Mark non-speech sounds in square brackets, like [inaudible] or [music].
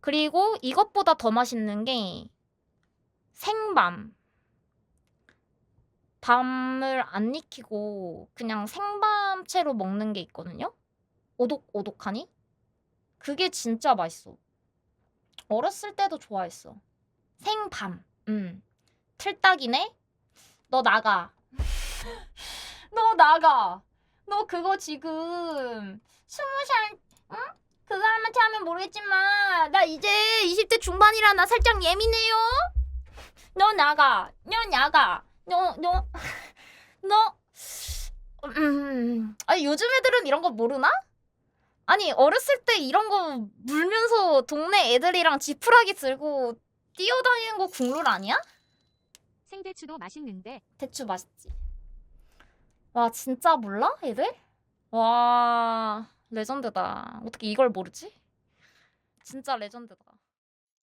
그리고 이것보다 더 맛있는 게 생밤. 밤을 안 익히고 그냥 생밤채로 먹는 게 있거든요. 오독오독하니? 그게 진짜 맛있어. 어렸을 때도 좋아했어. 생밤. 음. 틀딱이네? 너 나가. [laughs] 너 나가. 너 그거 지금 스무 살, 하면 모르겠지만 나 이제 20대 중반이라 나 살짝 예민해요. 너 나가. 너 나가. 너, 너, [laughs] 너. 음. 아니 요즘 애들은 이런 거 모르나? 아니 어렸을 때 이런 거 물면서 동네 애들이랑 지푸라기 들고 뛰어다니는 거 국룰 아니야? 생대추도 맛있는데 대추 맛있지. 와 진짜 몰라 애들? 와 레전드다. 어떻게 이걸 모르지? 진짜 레전드다.